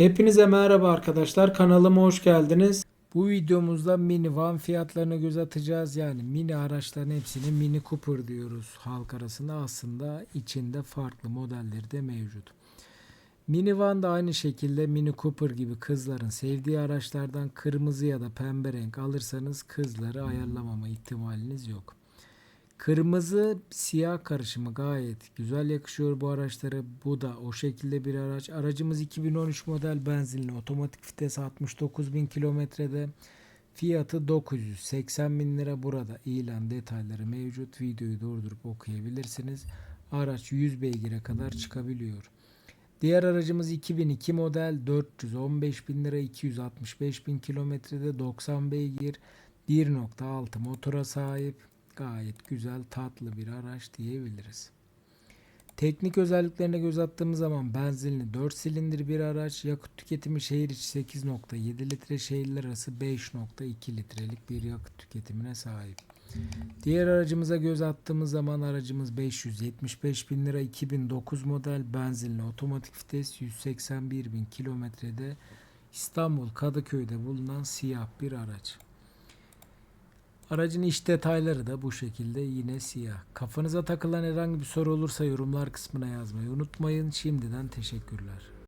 Hepinize merhaba arkadaşlar. Kanalıma hoş geldiniz. Bu videomuzda minivan fiyatlarına göz atacağız. Yani mini araçların hepsine mini Cooper diyoruz halk arasında. Aslında içinde farklı modelleri de mevcut. Minivan da aynı şekilde Mini Cooper gibi kızların sevdiği araçlardan kırmızı ya da pembe renk alırsanız kızları ayarlamama ihtimaliniz yok. Kırmızı siyah karışımı gayet güzel yakışıyor bu araçlara. Bu da o şekilde bir araç. Aracımız 2013 model benzinli otomatik vites 69 bin kilometrede. Fiyatı 980 bin lira. Burada ilan detayları mevcut. Videoyu durdurup okuyabilirsiniz. Araç 100 beygire kadar çıkabiliyor. Diğer aracımız 2002 model 415 bin lira 265 bin kilometrede 90 beygir 1.6 motora sahip gayet güzel tatlı bir araç diyebiliriz. Teknik özelliklerine göz attığımız zaman benzinli 4 silindir bir araç, yakıt tüketimi şehir içi 8.7 litre, şehirler arası 5.2 litrelik bir yakıt tüketimine sahip. Diğer aracımıza göz attığımız zaman aracımız 575 bin lira 2009 model benzinli otomatik vites 181 bin kilometrede İstanbul Kadıköy'de bulunan siyah bir araç. Aracın iç detayları da bu şekilde yine siyah. Kafanıza takılan herhangi bir soru olursa yorumlar kısmına yazmayı unutmayın. Şimdiden teşekkürler.